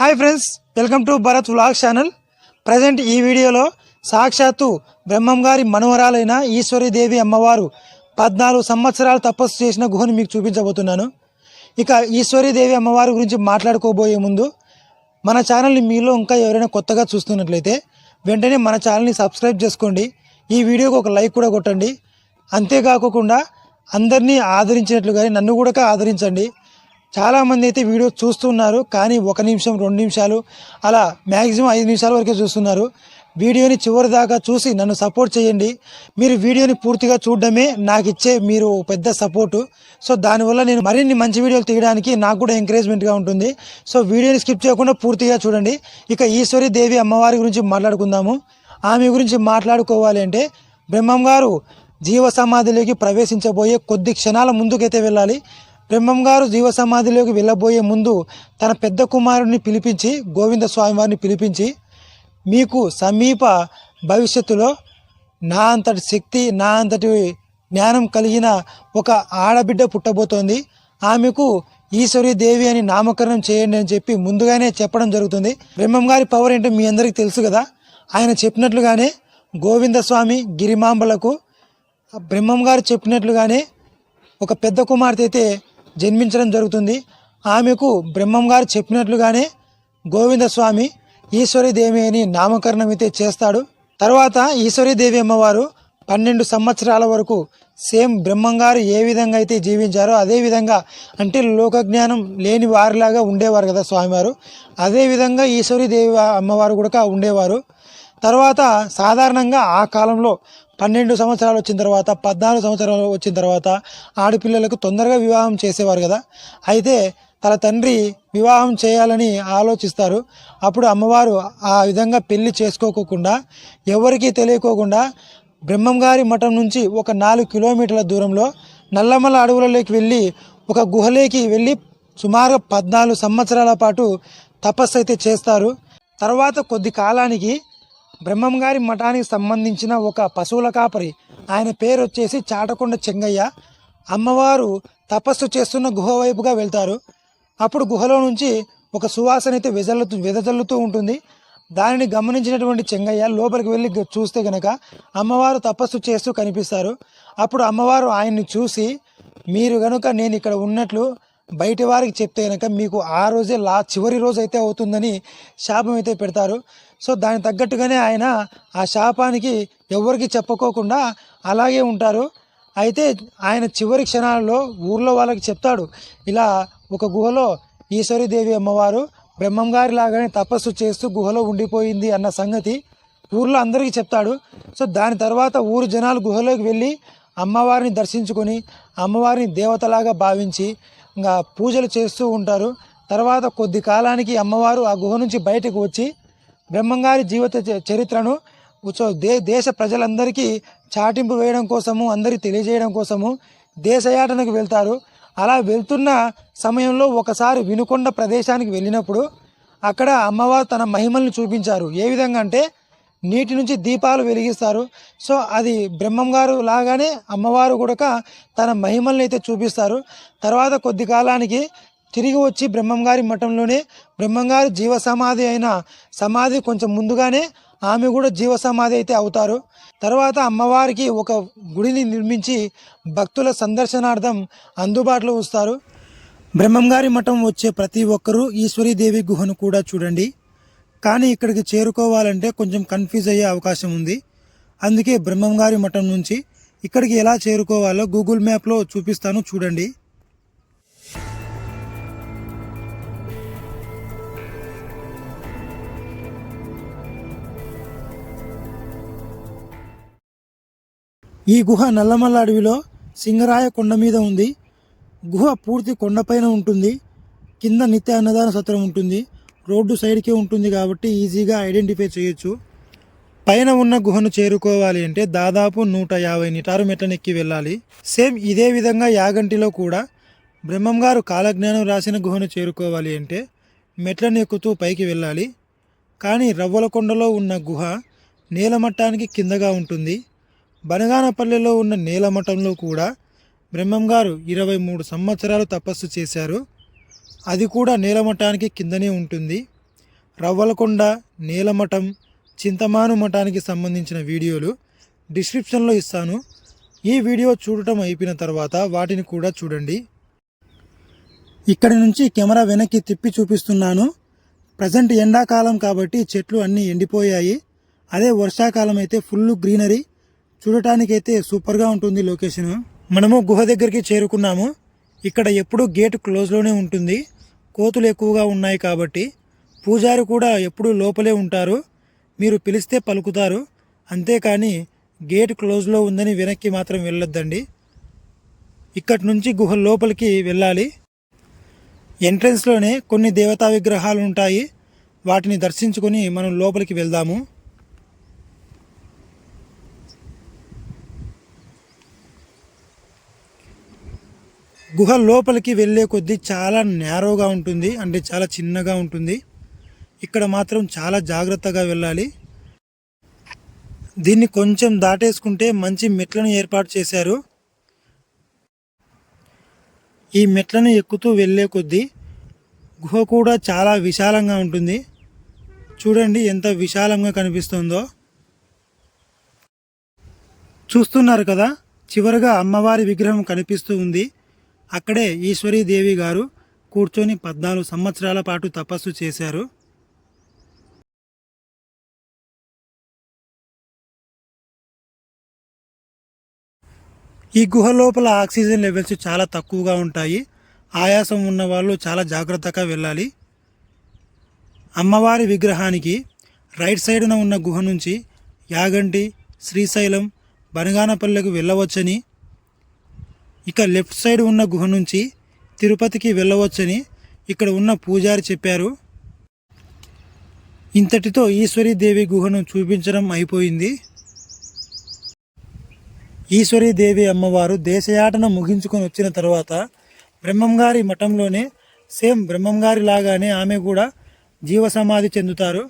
Hi friends welcome to Bharat vlog channel. Present ఈ వీడియోలో సాక్షాత్తు బ్రహ్మం గారి మనవరాలైన ఈశ్వరీదేవి అమ్మవారు పద్నాలుగు సంవత్సరాలు తపస్సు చేసిన గుహను మీకు చూపించబోతున్నాను. ఇక ఈశ్వరీదేవి అమ్మవారి గురించి మాట్లాడుకోబోయే ముందు మన ఛానల్ని మీలో ఇంకా ఎవరైనా కొత్తగా చూస్తున్నట్లయితే వెంటనే మన ఛానల్ని సబ్స్క్రైబ్ చేసుకోండి. ఈ వీడియోకి ఒక లైక్ కూడా కొట్టండి. అంతేకాకుండా అందరినీ ఆదరించినట్లుగానే నన్ను కూడా ఆదరించండి. చాలామంది అయితే వీడియో చూస్తున్నారు కానీ ఒక నిమిషం రెండు నిమిషాలు అలా మ్యాక్సిమం ఐదు నిమిషాల వరకే చూస్తున్నారు. వీడియోని చివరి దాకా చూసి నన్ను సపోర్ట్ చేయండి. మీరు వీడియోని పూర్తిగా చూడడమే నాకు ఇచ్చే మీరు పెద్ద సపోర్టు. సో దానివల్ల నేను మరిన్ని మంచి వీడియోలు తీయడానికి నాకు కూడా ఎంకరేజ్మెంట్గా ఉంటుంది. సో వీడియోని స్కిప్ చేయకుండా పూర్తిగా చూడండి. ఇక ఈశ్వరి దేవి అమ్మవారి గురించి మాట్లాడుకుందాము. ఆమె గురించి మాట్లాడుకోవాలి అంటే బ్రహ్మం గారు జీవ సమాధిలోకి ప్రవేశించబోయే కొద్ది క్షణాల ముందుకైతే వెళ్ళాలి. బ్రహ్మం గారు జీవసమాధిలోకి వెళ్ళబోయే ముందు తన పెద్ద కుమారుడిని పిలిపించి గోవింద స్వామి వారిని పిలిపించి మీకు సమీప భవిష్యత్తులో నా అంతటి శక్తి నా అంతటి జ్ఞానం కలిగిన ఒక ఆడబిడ్డ పుట్టబోతోంది. ఆమెకు ఈశ్వరి దేవి అని నామకరణం చేయండి అని చెప్పి ముందుగానే చెప్పడం జరుగుతుంది. బ్రహ్మం గారి పవర్ ఏంటో మీ అందరికీ తెలుసు కదా. ఆయన చెప్పినట్లుగానే గోవింద స్వామి గిరిమాంబలకు బ్రహ్మం గారు చెప్పినట్లుగానే ఒక పెద్ద కుమార్తె అయితే జన్మించడం జరుగుతుంది. ఆమెకు బ్రహ్మం గారు చెప్పినట్లుగానే గోవింద స్వామి ఈశ్వరీదేవి అని నామకరణం అయితే చేస్తాడు. తర్వాత ఈశ్వరీదేవి అమ్మవారు పన్నెండు సంవత్సరాల వరకు సేమ్ బ్రహ్మంగారు ఏ విధంగా అయితే జీవించారో అదే విధంగా అంటే లోకజ్ఞానం లేని వారిలాగా ఉండేవారు కదా స్వామివారు. అదేవిధంగా ఈశ్వరీదేవి అమ్మవారు కూడా ఉండేవారు. తర్వాత సాధారణంగా ఆ కాలంలో పన్నెండు సంవత్సరాలు వచ్చిన తర్వాత పద్నాలుగు సంవత్సరాలు వచ్చిన తర్వాత ఆడపిల్లలకు తొందరగా వివాహం చేసేవారు కదా. అయితే తన తండ్రి వివాహం చేయాలని ఆలోచిస్తారు. అప్పుడు అమ్మవారు ఆ విధంగా పెళ్ళి చేసుకోకుండా ఎవరికీ తెలియకోకుండా బ్రహ్మంగారి మఠం నుంచి ఒక నాలుగు కిలోమీటర్ల దూరంలో నల్లమల అడవులలోకి వెళ్ళి ఒక గుహలోకి వెళ్ళి సుమారుగా పద్నాలుగు సంవత్సరాల పాటు తపస్సు అయితే చేస్తారు. తర్వాత కొద్ది కాలానికి బ్రహ్మం గారి మఠానికి సంబంధించిన ఒక పశువుల కాపరి. ఆయన పేరు వచ్చేసి చాటకొండ చెంగయ్య. అమ్మవారు తపస్సు చేస్తున్న గుహ వైపుగా వెళ్తారు. అప్పుడు గుహలో నుంచి ఒక సువాసన అయితే వెదల్లుతూ వెదజల్లుతూ ఉంటుంది. దానిని గమనించినటువంటి చెంగయ్య లోపలికి వెళ్ళి చూస్తే గనక అమ్మవారు తపస్సు చేస్తూ కనిపిస్తారు. అప్పుడు అమ్మవారు ఆయన్ని చూసి మీరు గనుక నేను ఇక్కడ ఉన్నట్లు బయటి వారికి చెప్తే కనుక మీకు ఆ రోజే లా చివరి రోజు అయితే అవుతుందని శాపం అయితే పెడతారు. సో దానికి తగ్గట్టుగానే ఆయన ఆ శాపానికి ఎవరికి చెప్పుకోకుండా అలాగే ఉంటారు. అయితే ఆయన చివరి క్షణాలలో ఊర్లో వాళ్ళకి చెప్తాడు ఇలా ఒక గుహలో ఈశ్వరీదేవి అమ్మవారు బ్రహ్మం గారి లాగానే తపస్సు చేస్తూ గుహలో ఉండిపోయింది అన్న సంగతి ఊర్లో అందరికీ చెప్తాడు. సో దాని తర్వాత ఊరు జనాలు గుహలోకి వెళ్ళి అమ్మవారిని దర్శించుకొని అమ్మవారిని దేవతలాగా భావించి ఇంకా పూజలు చేస్తూ ఉంటారు. తర్వాత కొద్ది కాలానికి అమ్మవారు ఆ గుహ నుంచి బయటకు వచ్చి బ్రహ్మంగారి జీవిత చరిత్రను సో దే దేశ ప్రజలందరికీ చాటింపు వేయడం కోసము అందరికీ తెలియజేయడం కోసము దేశయాటనకు వెళ్తారు. అలా వెళ్తున్న సమయంలో ఒకసారి వినుకొండ ప్రదేశానికి వెళ్ళినప్పుడు అక్కడ అమ్మవారు తన మహిమల్ని చూపించారు. ఏ విధంగా అంటే నీటి నుంచి దీపాలు వెలిగిస్తారు. సో అది బ్రహ్మం గారు లాగానే అమ్మవారు కూడా తన మహిమల్ని అయితే చూపిస్తారు. తర్వాత కొద్ది కాలానికి తిరిగి వచ్చి బ్రహ్మంగారి మఠంలోనే బ్రహ్మంగారి జీవ సమాధి అయిన సమాధి కొంచెం ముందుగానే ఆమె కూడా జీవ సమాధి అయితే అవుతారు. తర్వాత అమ్మవారికి ఒక గుడిని నిర్మించి భక్తుల సందర్శనార్థం అందుబాటులో ఉంచుతారు. బ్రహ్మంగారి మఠం వచ్చే ప్రతి ఒక్కరూ ఈశ్వరీదేవి గుహను కూడా చూడండి. కానీ ఇక్కడికి చేరుకోవాలంటే కొంచెం కన్ఫ్యూజ్ అయ్యే అవకాశం ఉంది. అందుకే బ్రహ్మంగారి మఠం నుంచి ఇక్కడికి ఎలా చేరుకోవాలో గూగుల్ మ్యాప్లో చూపిస్తాను చూడండి. ఈ గుహ నల్లమల్ల అడవిలో సింగరాయ కొండ మీద ఉంది. గుహ పూర్తి కొండపైన ఉంటుంది. కింద నిత్య అన్నదాన సత్రం ఉంటుంది. రోడ్డు సైడ్కే ఉంటుంది కాబట్టి ఈజీగా ఐడెంటిఫై చేయొచ్చు. పైన ఉన్న గుహను చేరుకోవాలి అంటే దాదాపు నూట యాభై నిటారు మెట్లనెక్కి వెళ్ళాలి. సేమ్ ఇదే విధంగా యాగంటిలో కూడా బ్రహ్మం గారు కాలజ్ఞానం రాసిన గుహను చేరుకోవాలి అంటే మెట్లను ఎక్కుతూ పైకి వెళ్ళాలి. కానీ రవ్వలకొండలో ఉన్న గుహ నేలమట్టానికి కిందగా ఉంటుంది. బనగానపల్లెలో ఉన్న నేలమఠంలో కూడా బ్రహ్మం గారు ఇరవై మూడు సంవత్సరాలు తపస్సు చేశారు. అది కూడా నేలమఠానికి కిందనే ఉంటుంది. రవ్వలకొండ నేలమఠం చింతమాను మఠానికి సంబంధించిన వీడియోలు డిస్క్రిప్షన్లో ఇస్తాను. ఈ వీడియో చూడటం అయిపోయిన తర్వాత వాటిని కూడా చూడండి. ఇక్కడి నుంచి కెమెరా వెనక్కి తిప్పి చూపిస్తున్నాను. ప్రజెంట్ ఎండాకాలం కాబట్టి చెట్లు అన్నీ ఎండిపోయాయి. అదే వర్షాకాలం అయితే ఫుల్ గ్రీనరీ. చూడటానికైతే సూపర్గా ఉంటుంది లొకేషన్. మనము గుహ దగ్గరికి చేరుకున్నాము. ఇక్కడ ఎప్పుడూ గేట్ క్లోజ్లోనే ఉంటుంది. కోతులు ఎక్కువగా ఉన్నాయి కాబట్టి పూజారి కూడా ఎప్పుడూ లోపలే ఉంటారు. మీరు పిలిస్తే పలుకుతారు. అంతేకాని గేట్ క్లోజ్లో ఉందని వెనక్కి మాత్రం వెళ్ళొద్దండి. ఇక్కడి నుంచి గుహ లోపలికి వెళ్ళాలి. ఎంట్రన్స్లోనే కొన్ని దేవతా విగ్రహాలు ఉంటాయి. వాటిని దర్శించుకొని మనం లోపలికి వెళ్దాము. గుహ లోపలికి వెళ్ళే కొద్దీ చాలా నేరోగా ఉంటుంది. అంటే చాలా చిన్నగా ఉంటుంది. ఇక్కడ మాత్రం చాలా జాగ్రత్తగా వెళ్ళాలి. దీన్ని కొంచెం దాటేసుకుంటే మంచి మెట్లను ఏర్పాటు చేశారు. ఈ మెట్లను ఎక్కుతూ వెళ్ళే కొద్దీ గుహ కూడా చాలా విశాలంగా ఉంటుంది. చూడండి ఎంత విశాలంగా కనిపిస్తుందో. చూస్తున్నారు కదా చివరగా అమ్మవారి విగ్రహం కనిపిస్తూ ఉంది. అక్కడే ఈశ్వరీదేవి గారు కూర్చొని పద్నాలుగు సంవత్సరాల పాటు తపస్సు చేశారు. ఈ గుహ లోపల ఆక్సిజన్ లెవెల్స్ చాలా తక్కువగా ఉంటాయి. ఆయాసం ఉన్న వాళ్ళు చాలా జాగ్రత్తగా వెళ్ళాలి. అమ్మవారి విగ్రహానికి రైట్ సైడ్న ఉన్న గుహ నుంచి యాగంటి శ్రీశైలం బనగానపల్లెకు వెళ్ళవచ్చని ఇక లెఫ్ట్ సైడ్ ఉన్న గుహ నుంచి తిరుపతికి వెళ్ళవచ్చని ఇక్కడ ఉన్న పూజారి చెప్పారు. ఇంతటితో ఈశ్వరీదేవి గుహను చూపించడం అయిపోయింది. ఈశ్వరీదేవి అమ్మవారు దేశయాటన ముగించుకొని వచ్చిన తర్వాత బ్రహ్మంగారి మఠంలోనే సేమ్ బ్రహ్మంగారి లాగానే ఆమె కూడా జీవ సమాధి చెందుతారు.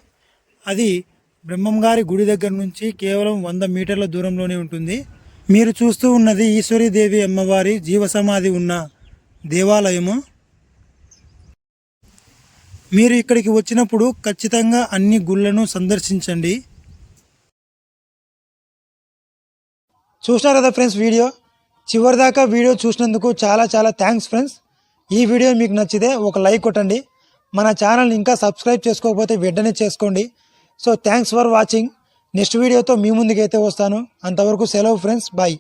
అది బ్రహ్మంగారి గుడి దగ్గర నుంచి కేవలం వంద మీటర్ల దూరంలోనే ఉంటుంది. మీరు చూస్తూ ఉన్నది ఈశ్వరీదేవి అమ్మవారి జీవ సమాధి ఉన్న దేవాలయము. మీరు ఇక్కడికి వచ్చినప్పుడు ఖచ్చితంగా అన్ని గుళ్ళను సందర్శించండి. చూసినారు కదా ఫ్రెండ్స్ వీడియో? చివరిదాకా వీడియో చూసినందుకు చాలా చాలా థ్యాంక్స్ ఫ్రెండ్స్. ఈ వీడియో మీకు నచ్చితే ఒక లైక్ కొట్టండి. మన ఛానల్ని ఇంకా సబ్స్క్రైబ్ చేసుకోకపోతే వెంటనే చేసుకోండి. So thanks for watching. Next వీడియోతో మీ ముందుకైతే వస్తాను. అంతవరకు సెలవు ఫ్రెండ్స్. బాయ్